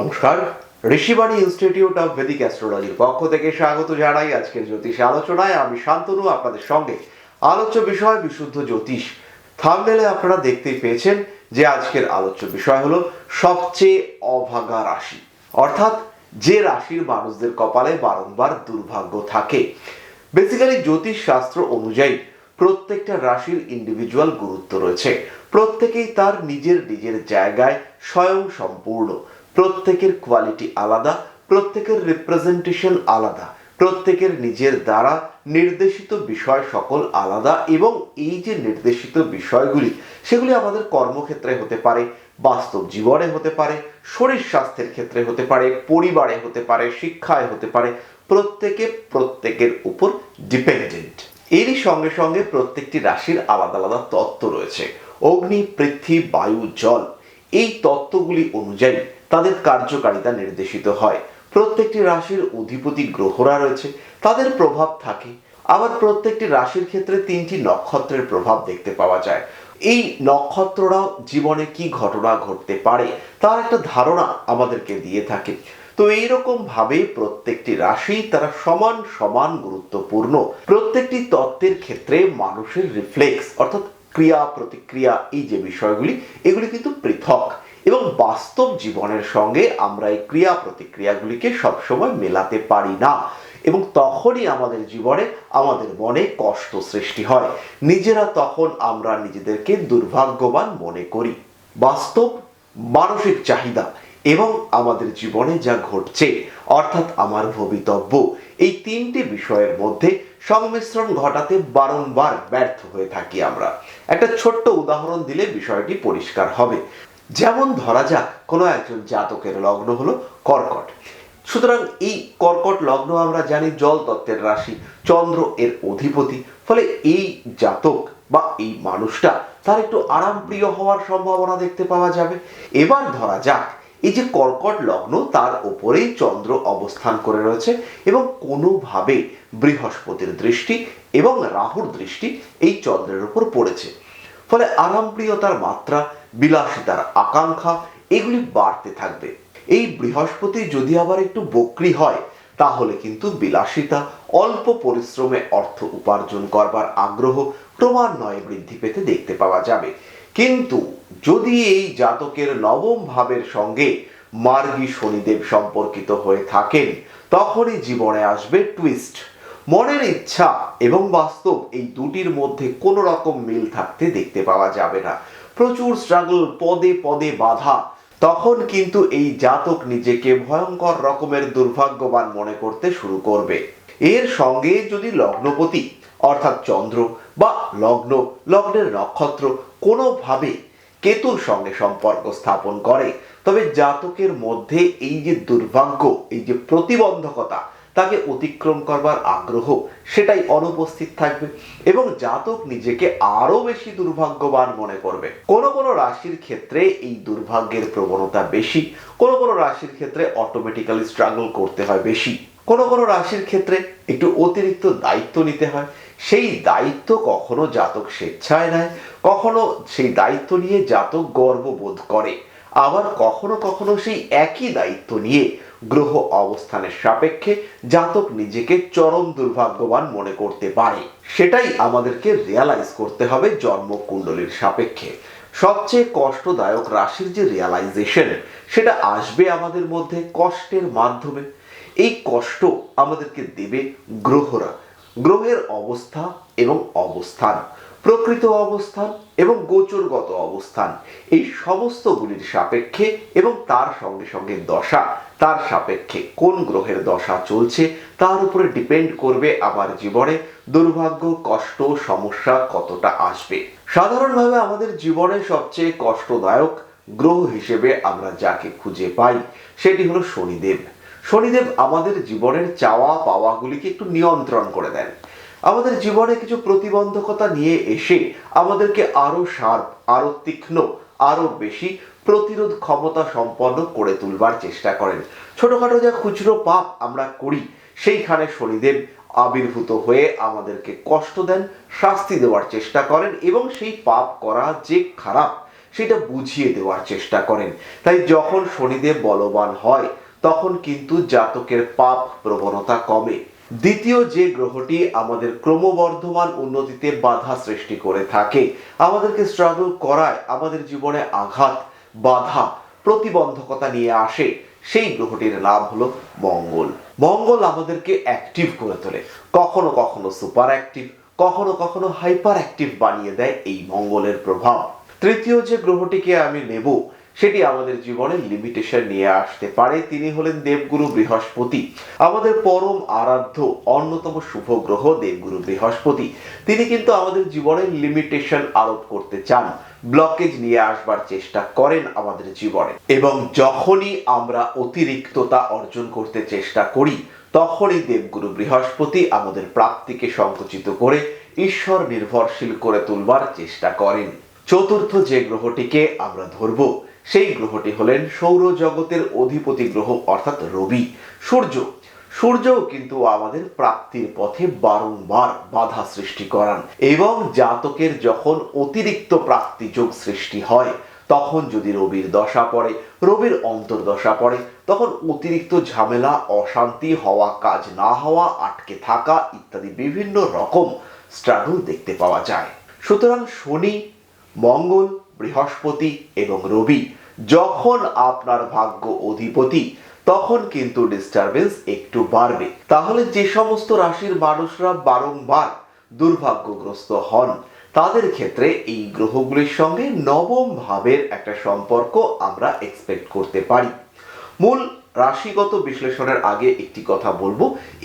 নমস্কার। Rishibani institute of Vedic অ্যাস্ট্রোলজির পক্ষ থেকে স্বাগত জানাই আজকের জ্যোতিষ আলোচনায়। আমি শান্তনু, আপনাদের সঙ্গে আলোচ্য বিষয় বিশুদ্ধ জ্যোতিষ থামনেলে আপনারা দেখতেই পেয়েছেন যে আজকের আলোচ্য বিষয় হলো সবচেয়ে অভাগা রাশি। অর্থাৎ যে রাশির মানুষদের কপালে বারংবার দুর্ভাগ্য থাকে। বেসিক্যালি জ্যোতিষ শাস্ত্র অনুযায়ী প্রত্যেকটা রাশির ইন্ডিভিজুয়াল গুরুত্ব রয়েছে। প্রত্যেকেই তার নিজের নিজের জায়গায় স্বয়ং সম্পূর্ণ। প্রত্যেকের কোয়ালিটি আলাদা, প্রত্যেকের রিপ্রেজেন্টেশন আলাদা, প্রত্যেকের নিজের দ্বারা নির্দেশিত বিষয় সকল আলাদা এবং এই যে নির্দেশিত বিষয়গুলি, সেগুলি আমাদের কর্মক্ষেত্রে হতে পারে, বাস্তব জীবনে হতে পারে, শরীর স্বাস্থ্যের ক্ষেত্রে হতে পারে, পরিবারে হতে পারে, শিক্ষায় হতে পারে, প্রত্যেকে প্রত্যেকের উপর ডিপেন্ডেন্ট এরই সঙ্গে সঙ্গে প্রত্যেকটি রাশির আলাদা আলাদা তত্ত্ব রয়েছে। অগ্নি, পৃথ্বী, বায়ু, জল, এই তত্ত্বগুলি অনুযায়ী তাদের কার্যকারিতা নির্দেশিত হয়। প্রত্যেকটি রাশির অধিপতি গ্রহরা রয়েছে, তাদের প্রভাব থাকে। আবার প্রত্যেকটি রাশির ক্ষেত্রে তিনটি নক্ষত্রের প্রভাব দেখতে পাওয়া যায়। এই নক্ষত্ররাও জীবনে কি ঘটনা ঘটতে পারে, তার একটা ধারণা আমাদেরকে দিয়ে থাকে। তো এইরকম ভাবে প্রত্যেকটি রাশি তারা সমান সমান গুরুত্বপূর্ণ। প্রত্যেকটি তত্ত্বের ক্ষেত্রে মানুষের রিফ্লেক্স অর্থাৎ ক্রিয়া প্রতিক্রিয়া এই যে বিষয়গুলি, এগুলি কিন্তু পৃথক। এবং বাস্তব জীবনের সঙ্গে আমরা এই ক্রিয়া প্রতিক্রিয়াগুলিকে সবসময় মেলাতে পারি না। এবং তখনই আমাদের জীবনে আমাদের মনে কষ্ট সৃষ্টি হয়। নিজেরা তখন আমরা নিজেদেরকে দুর্ভাগ্যবান মনে করি। বাস্তব মানসিক চাহিদা এবং আমাদের জীবনে যা ঘটছে, অর্থাৎ আমার ভবিতব্য, এই তিনটি বিষয়ের মধ্যে সংমিশ্রণ ঘটাতে বারংবার ব্যর্থ হয়ে থাকি আমরা। একটা ছোট্ট উদাহরণ দিলে বিষয়টি পরিষ্কার হবে। যেমন ধরা যাক, কোনো একজন জাতকের লগ্ন হলো কর্কট। সুতরাং এই কর্কট লগ্ন আমরা জানি জল তত্ত্বের রাশি, চন্দ্র এর অধিপতি। ফলে এই জাতক বা এই মানুষটা তার একটু আরামপ্রিয় হওয়ার সম্ভাবনা দেখতে পাওয়া যাবে। এবার ধরা যাক, এই যে কর্কট লগ্ন তার ওপরেই চন্দ্র অবস্থান করে রয়েছে এবং কোনোভাবে বৃহস্পতির দৃষ্টি এবং রাহুর দৃষ্টি এই চন্দ্রের ওপর পড়েছে। ফলে আরামপ্রিয়তার মাত্রা বিলাসিতার আকাঙ্ক্ষা এগুলি বাড়তে থাকবে। এই বৃহস্পতি যদি আবার একটু বক্রি হয়, তাহলে কিন্তু বিলাসিতা অল্প পরিশ্রমে অর্থ উপার্জন করবার আগ্রহ ক্রমান্বয়ে বৃদ্ধি পেতে দেখতে পাওয়া যাবে। কিন্তু যদি এই জাতকের নবম ভাবের সঙ্গে মার্গী শনিদেব সম্পর্কিত হয়ে থাকেন, তখনই জীবনে আসবে টুইস্ট মনের ইচ্ছা এবং বাস্তব এই দুটির মধ্যে কোনো রকম মিল থাকতে দেখতে পাওয়া যাবে না। প্রচুর স্ট্রাগল পদে পদে বাধা। তখন কিন্তু এই জাতক নিজেকে ভয়ঙ্কর রকমের দুর্ভাগ্যবান মনে করতে শুরু করবে। এর সঙ্গে যদি লগ্নপতি, অর্থাৎ চন্দ্র বা লগ্ন, লগ্নের নক্ষত্র কোনোভাবে কেতুর সঙ্গে সম্পর্ক স্থাপন করে, তবে জাতকের মধ্যে এই যে দুর্ভাগ্য, এই যে প্রতিবন্ধকতা তাকে অতিক্রম করবার আগ্রহ, সেটাই অনুপস্থিত থাকবে এবং জাতক নিজেকে আরও বেশি দুর্ভাগ্যবান মনে করবে। কোন কোন রাশির ক্ষেত্রে এই দুর্ভাগ্যের প্রবণতা বেশি, কোন কোন রাশির ক্ষেত্রে অটোমেটিক্যালি স্ট্রাগল করতে হয় বেশি, কোন কোন রাশির ক্ষেত্রে একটু অতিরিক্ত দায়িত্ব নিতে হয়। সেই দায়িত্ব কখনো জাতক স্বেচ্ছায় নেয়, কখনো সেই দায়িত্ব নিয়ে জাতক গর্ববোধ করে। আবার কখনো কখনো সেই একই দায়িত্ব নিয়ে গ্রহ অবস্থানের সাপেক্ষে জাতক নিজেকে চরম দুর্ভাগ্যবান মনে করতে পারে। সেটাই আমাদেরকে রিয়ালাইজ করতে হবে জন্মকুণ্ডলীর সাপেক্ষে। সবচেয়ে কষ্টদায়ক রাশির যে রিয়ালাইজেশন সেটা আসবে আমাদের মধ্যে কষ্টের মাধ্যমে। এই কষ্ট আমাদেরকে দেবে গ্রহরা। গ্রহের অবস্থা এবং অবস্থান। প্রকৃত অবস্থান এবং গোচরগত অবস্থান। এই সমস্তগুলির সাপেক্ষে এবং তার সঙ্গে সঙ্গে দশা, তার সাপেক্ষে কোন গ্রহের দশা চলছে, তার উপরে ডিপেন্ড করবে আমার জীবনে দুর্ভাগ্য, কষ্ট, সমস্যা কতটা আসবে। সাধারণভাবে আমাদের জীবনে সবচেয়ে কষ্টদায়ক গ্রহ হিসেবে আমরা যাকে খুঁজে পাই, সেটি হলো শনিদেব। শনিদেব আমাদের জীবনের চাওয়া পাওয়াগুলিকে একটু নিয়ন্ত্রণ করে দেন। আমাদের জীবনে কিছু প্রতিবন্ধকতা নিয়ে এসে আমাদেরকে আরও শার্প, আরও তীক্ষ্ণ, আরও বেশি প্রতিরোধ ক্ষমতা সম্পন্ন করে তুলবার চেষ্টা করেন। ছোটখাটো যা খুচরো পাপ আমরা করি, সেইখানে শনিদেব আবির্ভূত হয়ে আমাদেরকে কষ্ট দেন, শাস্তি দেওয়ার চেষ্টা করেন এবং সেই পাপ করা যে খারাপ, সেটা বুঝিয়ে দেওয়ার চেষ্টা করেন। তাই যখন শনিদেব বলবান হয়, তখন কিন্তু জাতকের পাপ প্রবণতা কমে। দ্বিতীয় যে গ্রহটি আমাদের ক্রমবর্ধমান উন্নতিতে বাধা সৃষ্টি করে থাকে, আমাদেরকে স্ট্রাগল করায়, আমাদের জীবনে আঘাত, বাধা, প্রতিবন্ধকতা নিয়ে আসে, সেই গ্রহটির নাম হলো মঙ্গল। মঙ্গল আমাদেরকে অ্যাক্টিভ করে তোলে। কখনো কখনো সুপার অ্যাক্টিভ কখনো কখনো হাইপার অ্যাক্টিভ বানিয়ে দেয় এই মঙ্গলের প্রভাব। তৃতীয় যে গ্রহটিকে আমি নেব সেটি আমাদের জীবনে লিমিটেশন নিয়ে আসতে পারে। তিনি হলেন দেবগুরু বৃহস্পতি। আমাদের পরম আরাধ্য, অন্যতম শুভ গ্রহ দেবগুরু বৃহস্পতি। তিনি কিন্তু আমাদের জীবনে লিমিটেশন আরোপ করতে চান ব্লকেজ নিয়ে আসবার চেষ্টা করেন আমাদের জীবনে। এবং যখনই আমরা অতিরিক্ততা অর্জন করতে চেষ্টা করি, তখনই দেবগুরু বৃহস্পতি আমাদের প্রাপ্তিকে সংকুচিত করে ঈশ্বর নির্ভরশীল করে তুলবার চেষ্টা করেন। চতুর্থ যে গ্রহটিকে আমরা ধরব সেই গ্রহটি হলেন সৌরজগতের অধিপতি গ্রহ, অর্থাৎ রবি। সূর্য। সূর্যও কিন্তু আমাদের প্রাপ্তির পথে বারংবার বাধা সৃষ্টি করান এবং জাতকের যখন অতিরিক্ত প্রাপ্তি যোগ সৃষ্টি হয়, তখন যদি রবির দশা পড়ে, রবির অন্তর্দশা পড়ে, তখন অতিরিক্ত ঝামেলা, অশান্তি হওয়া, কাজ না হওয়া, আটকে থাকা ইত্যাদি বিভিন্ন রকম স্ট্রাগল দেখতে পাওয়া যায়। সুতরাং শনি, মঙ্গল বৃহস্পতি এবং রবি। যখন আপনার ভাগ্য অধিপতি, তখন কিন্তু ডিস্টারবেন্স একটু বাড়বে। তাহলে যে সমস্ত রাশির মানুষরা বারংবার দুর্ভাগ্যগ্রস্ত হন, তাদের ক্ষেত্রে এই গ্রহগুলির সঙ্গে নবম ভাবের একটা সম্পর্ক আমরা এক্সপেক্ট করতে পারি। মূল রাশিগত বিশ্লেষণের আগে একটি কথা বলব।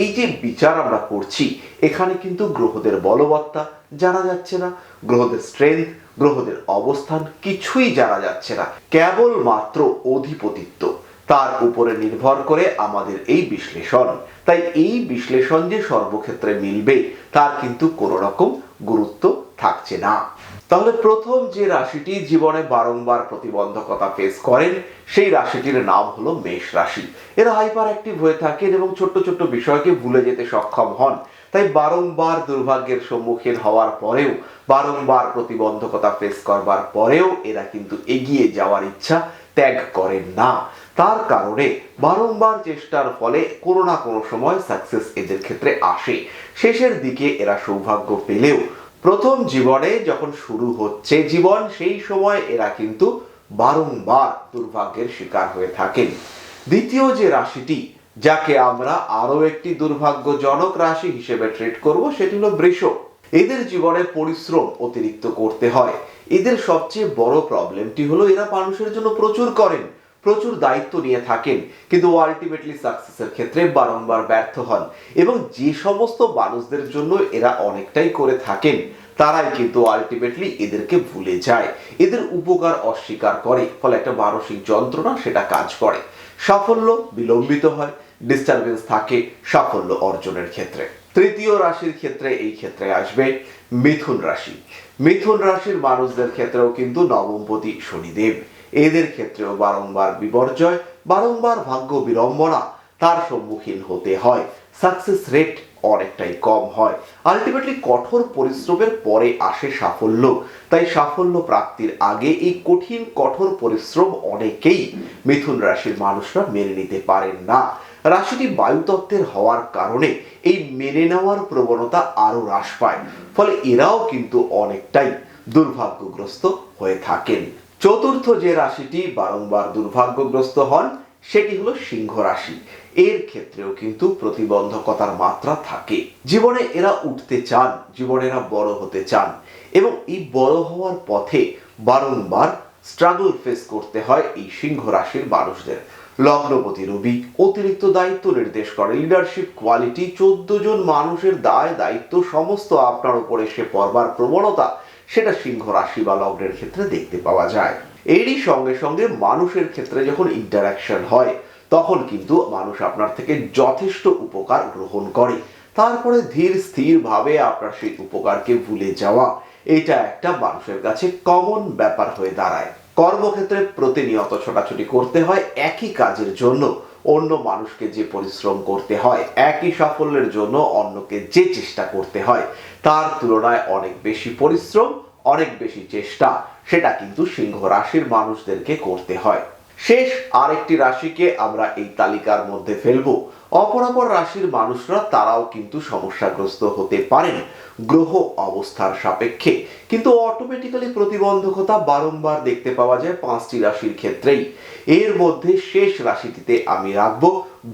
এই যে বিচার আমরা করছি, এখানে কিন্তু গ্রহদের বলবত্তা জানা যাচ্ছে না। গ্রহদের স্ট্রেংথ গ্রহদের অবস্থান কিছুই জানা যাচ্ছে না কেবল মাত্র অধিপতিত্ব। তার উপরে নির্ভর করে আমাদের এই বিশ্লেষণ। তাই এই বিশ্লেষণ যে সর্বক্ষেত্রে মিলবে, তার কিন্তু কোনো রকম গুরুত্ব থাকছে না। তাহলে প্রথম যে রাশিটি জীবনে বারংবার প্রতিবন্ধকতা ফেস করেন, সেই রাশিটির নাম হলো মেষ রাশি। এরা হাইপার অ্যাক্টিভ হয়ে থাকেন এবং ছোট্ট ছোট্ট বিষয়কে ভুলে যেতে সক্ষম হন। তাই বারংবার দুর্ভাগ্যের সম্মুখীন হওয়ার পরেও, বারংবার প্রতিবন্ধকতা ফেস করবার পরেও এরা কিন্তু এগিয়ে যাওয়ার ইচ্ছা ত্যাগ করেন না। তার কারণে বারংবার চেষ্টার ফলে কোনো না কোনো সময় সাকসেস এদের ক্ষেত্রে আসে। শেষের দিকে এরা সৌভাগ্য পেলেও প্রথম জীবনে যখন শুরু হচ্ছে জীবন, সেই সময় এরা কিন্তু বারংবার দুর্ভাগ্যের শিকার হয়ে থাকেন। দ্বিতীয় যে রাশিটি যাকে আমরা আরও একটি দুর্ভাগ্যজনক রাশি হিসেবে ট্রিট করব, সেটি হলো বৃষ। এদের জীবনে পরিশ্রম অতিরিক্ত করতে হয়। এদের সবচেয়ে বড় প্রবলেমটি হলো এরা মানুষের জন্য প্রচুর করেন, প্রচুর দায়িত্ব নিয়ে থাকেন, কিন্তু আলটিমেটলি সাকসেসের ক্ষেত্রে বারংবার ব্যর্থ হন এবং যে সমস্ত মানুষদের জন্য এরা অনেকটাই করে থাকেন, তারাই কিন্তু আলটিমেটলি এদেরকে ভুলে যায়। এদের উপকার অস্বীকার করে, ফলে একটা মানসিক যন্ত্রণা সেটা কাজ করে। সাফল্য বিলম্বিত হয় ডিস্টারবেন্স থাকে সাফল্য অর্জনের ক্ষেত্রে। তৃতীয় রাশির ক্ষেত্রে এই ক্ষেত্রে আসবে মিথুন রাশি। মিথুন রাশির মানুষদের ক্ষেত্রেও কিন্তু নবমপতি শনিদেব। এদের ক্ষেত্রেও বারংবার বিপর্যয়, বারংবার ভাগ্য বিড়ম্বনা তার সম্মুখীন হতে হয়। সাকসেস রেট অনেকটাই কম হয়। আলটিমেটলি কঠোর পরিশ্রমের পরে আসে সাফল্য। তাই সাফল্য প্রাপ্তির আগে এই কঠিন, কঠোর পরিশ্রম অনেকেই মিথুন রাশির মানুষরা মেনে নিতে পারেন না। রাশিটি বায়ুতত্ত্বের হওয়ার কারণে এই মেনে নেওয়ার প্রবণতা আরও হ্রাস পায়। ফলে এরাও কিন্তু অনেকটাই দুর্ভাগ্যগ্রস্ত হয়ে থাকেন। চতুর্থ যে রাশিটি বারংবার দুর্ভাগ্যগ্রস্ত হন, সেটি হলো সিংহ রাশি। এর ক্ষেত্রেও কিন্তু প্রতিবন্ধকতার মাত্রা থাকে। জীবনে এরা উঠতে চান, জীবনে এরা বড় হতে চান এবং এই বড় হওয়ার পথে বারংবার স্ট্রাগল ফেস করতে হয় এই সিংহ রাশির মানুষদের। লগ্নপতি রবি অতিরিক্ত দায়িত্ব নির্দেশ করে। লিডারশিপ কোয়ালিটি চোদ্দ জন মানুষের দায়, দায়িত্ব, সমস্ত আপনার উপর এসে পড়বার প্রবণতা, সেটা সিংহ রাশি বা লগ্নের ক্ষেত্রে দেখতে পাওয়া যায়। এরই সঙ্গে সঙ্গে মানুষের ক্ষেত্রে যখন ইন্টারাকশন হয়, তখন কিন্তু মানুষ আপনার থেকে যথেষ্ট উপকার গ্রহণ করে। তারপরে ধীর স্থির ভাবে আপনার সেই উপকারকে ভুলে যাওয়া, এটা একটা মানুষের কাছে কমন ব্যাপার হয়ে দাঁড়ায়। কর্মক্ষেত্রে প্রতিনিয়ত ছোটাছুটি করতে হয়, একই কাজের জন্য অন্য মানুষকে যে পরিশ্রম করতে হয়, একই সাফল্যের জন্য অন্যকে যে চেষ্টা করতে হয়, তার তুলনায় অনেক বেশি পরিশ্রম, অনেক বেশি চেষ্টা, সেটা কিন্তু সিংহ রাশির মানুষদেরকে করতে হয়। শেষ আরেকটি রাশিকে আমরা এই তালিকার মধ্যে ফেলব। অপরাপর রাশির মানুষরা তারাও কিন্তু সমস্যাগ্রস্ত হতে পারেন গ্রহ অবস্থার সাপেক্ষে। কিন্তু অটোমেটিক্যালি প্রতিবন্ধকতা বারংবার দেখতে পাওয়া যায় পাঁচটি রাশির ক্ষেত্রেই। এর মধ্যে শেষ রাশিটিতে আমি রাখব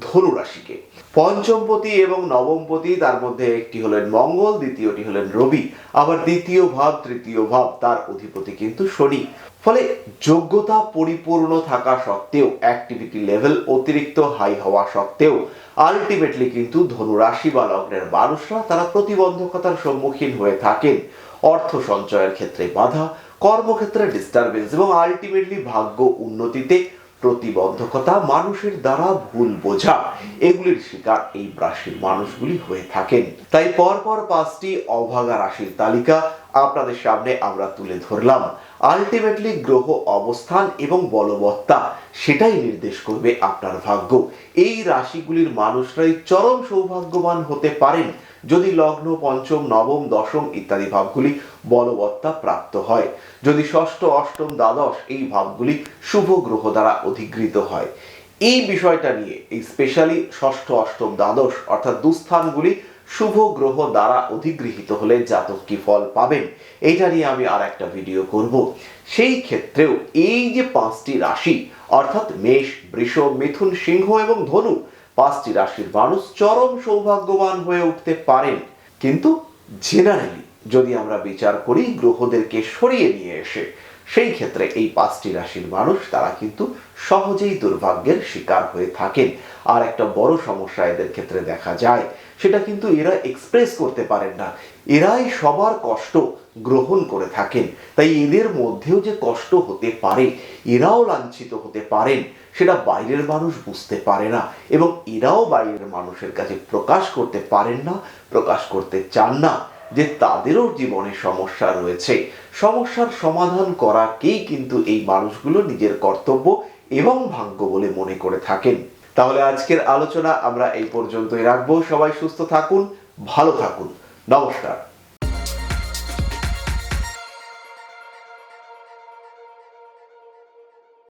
ধনু রাশিকে পঞ্চমপতি এবং নবমপতি, তার মধ্যে একটি হলেন মঙ্গল, দ্বিতীয়টি হলেন রবি, আবার দ্বিতীয় ভাব, তৃতীয় ভাব, তার অধিপতি কিন্তু শনি। ফলে যোগ্যতা পরিপূর্ণ থাকা সত্ত্বেও অ্যাক্টিভিটি লেভেল অতিরিক্ত হাই হওয়া সত্ত্বেও আলটিমেটলি কিন্তু ধনু রাশি বা লগ্নের মানুষরা তারা প্রতিবন্ধকতার সম্মুখীন হয়ে থাকেন। অর্থ সঞ্চয়ের ক্ষেত্রে বাধা, কর্মক্ষেত্রে ডিস্টারবেন্স এবং আলটিমেটলি ভাগ্য উন্নতিতে প্রতিবন্ধকতা মানুষের দ্বারা ভুল বোঝা, এগুলির শিকার এই রাশির মানুষগুলি হয়ে থাকেন। তাই পরপর পাঁচটি অভাগা রাশির তালিকা আপনাদের সামনে আমরা তুলে ধরলাম। আলটিমেটলি গ্রহ অবস্থান এবং বলবত্তা, সেটাই নির্দেশ করবে আপনার ভাগ্য। এই রাশিগুলির মানুষরাই চরম সৌভাগ্যবান হতে পারেন। যদি লগ্ন, পঞ্চম, নবম, দশম ইত্যাদি ভাবগুলি বলবত্তা প্রাপ্ত হয়, যদি ষষ্ঠ, অষ্টম, দ্বাদশ এই ভাবগুলি শুভ গ্রহ দ্বারা অধিগৃহীত হয়। এই বিষয়টা নিয়ে এই স্পেশালি ষষ্ঠ, অষ্টম, দ্বাদশ অর্থাৎ দুস্থানগুলি শুভ গ্রহ দ্বারা অধিগৃহীত হলে জাতক কি ফল পাবেন? এইটা নিয়ে আমি আর একটা ভিডিও করব। সেই ক্ষেত্রেও এই যে পাঁচটি রাশি, অর্থাৎ মেষ, বৃষ, মিথুন, সিংহ এবং ধনু পাঁচটি রাশির মানুষ চরম সৌভাগ্যবান হয়ে উঠতে পারেন। কিন্তু জেনারেলি যদি আমরা বিচার করি, গ্রহদেরকে সরিয়ে নিয়ে এসে সেই ক্ষেত্রে এই পাঁচটি রাশির মানুষ, তারা কিন্তু সহজেই দুর্ভাগ্যের শিকার হয়ে থাকেন। আর একটা বড় সমস্যা এদের ক্ষেত্রে দেখা যায়, সেটা কিন্তু এরা এক্সপ্রেস করতে পারেন না। এরাই সবার কষ্ট গ্রহণ করে থাকেন। তাই এদের মধ্যেও যে কষ্ট হতে পারে, এরাও লাঞ্ছিত হতে পারেন, সেটা বাইরের মানুষ বুঝতে পারে না এবং এরাও বাইরের মানুষের কাছে প্রকাশ করতে পারেন না, প্রকাশ করতে চান না। যে তাদেরও জীবনে সমস্যা রয়েছে। সমস্যার সমাধান করাকেই কিন্তু এই মানুষগুলো নিজের কর্তব্য এবং ভাগ্য বলে মনে করে থাকেন। তাহলে আজকের আলোচনা আমরা এই পর্যন্তই রাখব। সবাই সুস্থ থাকুন, ভালো থাকুন। নমস্কার।